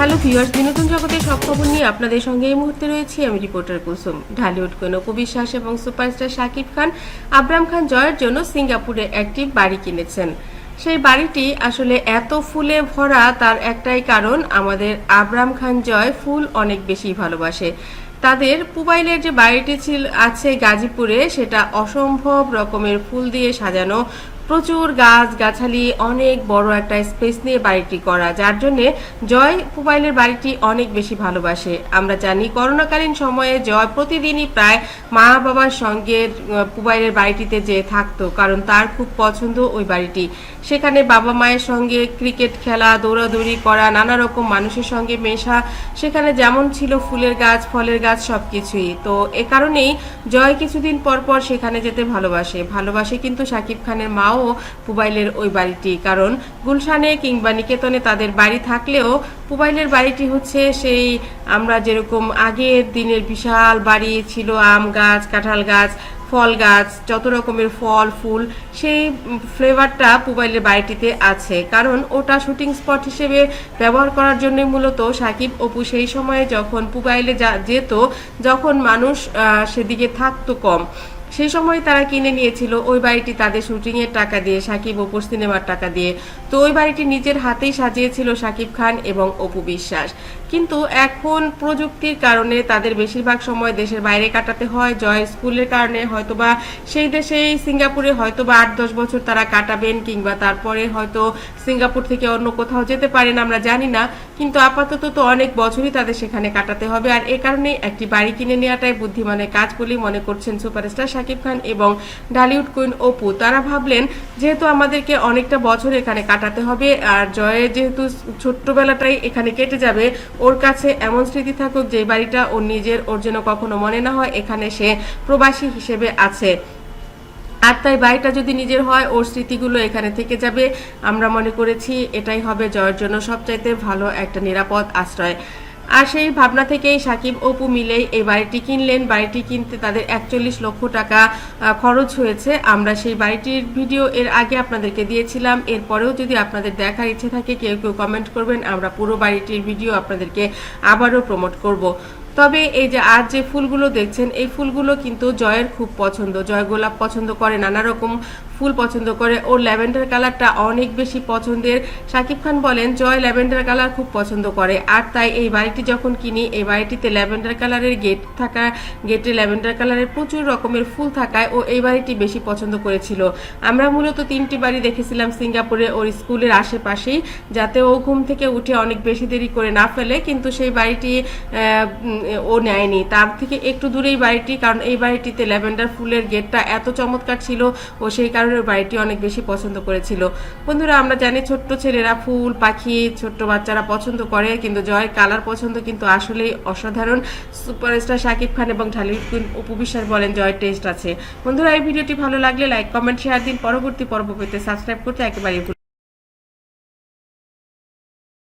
Hello viewers, বিনোদন জগতের সব খবর নিয়ে আপনাদের সঙ্গে এই মুহূর্তে রয়েছি। আমি রিপোর্টার কুসুম। ঢালিউড কোন উপবিশ্বাস এবং সুপারস্টার শাকিব খান, আবরাম খান জয়ের জন্য সিঙ্গাপুরে একটি বাড়ি কিনেছেন। সেই বাড়িটি আসলে এত ফুলে ভরা, তার একটাই কারণ আমাদের আবরাম খান জয় ফুল অনেক বেশি ভালোবাসে। তাদের পুবাইলের যে বাড়িটি ছিল, আছে গাজীপুরে, সেটা অসম্ভব রকমের ফুল দিয়ে সাজানো প্রচুর গাছ গাছালি অনেক বড় একটা স্পেস নিয়ে বাড়িটি করা, যার জন্য জয় পুবাইলের বাড়িটি অনেক বেশি ভালোবাসে। আমরা জানি করোনাকালীন সময়ে জয় প্রতিদিনই প্রায় মা বাবার সঙ্গে পুবাইলের বাড়িটিতে যেয়ে থাকতো, কারণ তার খুব পছন্দ ওই বাড়িটি। সেখানে বাবা মায়ের সঙ্গে ক্রিকেট খেলা, দৌড়াদৌড়ি করা, নানা রকম মানুষের সঙ্গে মেশা, সেখানে যেমন ছিল ফুলের গাছ, ফলের গাছ সব কিছুই তো এ কারণেই জয় কিছুদিন পর পর সেখানে যেতে ভালোবাসে। ভালোবাসে কিন্তু শাকিব খানের মাও পুবাইলের ওই বাড়িটি। কারণ গুলশানে কিংবা নিকেতনে তাদের বাড়ি থাকলেও পুবাইলের বাড়িটি হচ্ছে সেই আমরা যেরকম আগের দিনের বিশাল বাড়ি ছিল, আম গাছ, কাঁঠাল গাছ, ফল গাছ, যত রকমের ফল, ফুল, সেই ফ্লেভারটা পুবাইলের বাড়িটিতে আছে। কারণ ওটা শুটিং স্পট হিসেবে ব্যবহার করার জন্য মূলত সাকিব অপু সেই সময়ে যখন পুবাইলে যা- যেত, যখন মানুষ সেদিকে থাকতো কম। সেই সময় তারা কিনে নিয়েছিল ওই বাড়িটি তাদের শুটিং এর টাকা দিয়ে, সাকিব অপুর সিনেমার টাকা দিয়ে। তো ওই বাড়িটি নিজের হাতেই সাজিয়েছিল সাকিব খান এবং অপু বিশ্বাস। কিন্তু এখন প্রযুক্তির কারণে তাদের বেশিরভাগ সময় দেশের বাইরে কাটাতে হয় জয় স্কুলের কারণে হয়তোবা সেই দেশেই সিঙ্গাপুরে হয়তোবা আট, দশ বছর তারা কাটাবেন কিংবা তারপরে হয়তো সিঙ্গাপুর থেকে অন্য কোথাও যেতে পারেন আমরা জানি না। কিন্তু আপাতত তো অনেক বছরই তাদের সেখানে কাটাতে হবে। আর এ কারণে একটি বাড়ি কিনে নেওয়াটাই বুদ্ধিমানের কাজ বলেই মনে করছেন সুপারস্টার শাকিব খান এবং ডালিউড কুইন অপু, তারা ভাবলেন যেহেতু আমাদেরকে অনেকটা বছর এখানে কাটাতে হবে আর জয়ের যেহেতু ছোট্টবেলাটাই এখানে কেটে যাবে, ওর কাছে এমন স্মৃতি থাকুক যে বাড়িটা ওর নিজের, ওর যেন কখনো মনে না হয় এখানে সে প্রবাসী হিসেবে আছে। আর তাই বাড়িটা যদি নিজের হয়, ওর স্মৃতিগুলো এখানে থেকে যাবে। আমরা মনে করেছি এটাই হবে জয়ের জন্য সবচাইতে ভালো একটা নিরাপদ আশ্রয়। আর সেই ভাবনা থেকেই সাকিব অপু মিলেই এই বাড়িটি কিনলেন। বাড়িটি কিনতে তাদের একচল্লিশ লক্ষ টাকা খরচ হয়েছে। আমরা সেই বাড়িটির ভিডিও এর আগে আপনাদেরকে দিয়েছিলাম। এরপরেও যদি আপনাদের দেখার ইচ্ছে থাকে, কেউ কেউ কমেন্ট করবেন। আমরা পুরো বাড়িটির ভিডিও আপনাদেরকে আবারও প্রমোট করব। তবে এই যে আর যে ফুলগুলো দেখছেন, এই ফুলগুলো কিন্তু জয়ের খুব পছন্দ। জয় গোলাপ পছন্দ করে নানা রকম ফুল পছন্দ করে। ওর ল্যাভেন্ডার কালারটা অনেক বেশি পছন্দের। শাকিব খান বলেন, জয় ল্যাভেন্ডার কালার খুব পছন্দ করে। আর তাই এই বাড়িটি যখন কিনি, এই বাড়িটিতে ল্যাভেন্ডার কালারের গেট থাকা, গেটে ল্যাভেন্ডার কালারের প্রচুর রকমের ফুল থাকায় ও এই বাড়িটি বেশি পছন্দ করেছিল। আমরা মূলত তিনটি বাড়ি দেখেছিলাম সিঙ্গাপুরে ওর স্কুলের আশেপাশেই, যাতে ও ঘুম থেকে উঠে অনেক বেশি দেরি করে না ফেলে, কিন্তু সেই বাড়িটি ও নেয়নি। তার থেকে একটু দূরেই বাড়িটি, কারণ এই বাড়িটিতে ল্যাভেন্ডার ফুলের গেটটা এত চমৎকার ছিল ও সেই কারণে বাড়িটি অনেক বেশি পছন্দ করেছিল। বন্ধুরা, আমরা জানি ছোট্ট ছেলেরা ফুল, পাখি, ছোট্ট বাচ্চারা পছন্দ করে, কিন্তু জয়ের কালার পছন্দ কিন্তু আসলেই অসাধারণ। সুপারস্টার শাকিব খান এবং ঢালিউড কুইন অপু বিশ্বাস বলেন, জয়ের টেস্ট আছে। বন্ধুরা, এই ভিডিওটি ভালো লাগলে লাইক কমেন্ট শেয়ার দিন। পরবর্তী পর্ব পেতে সাবস্ক্রাইব করতে একেবারেই।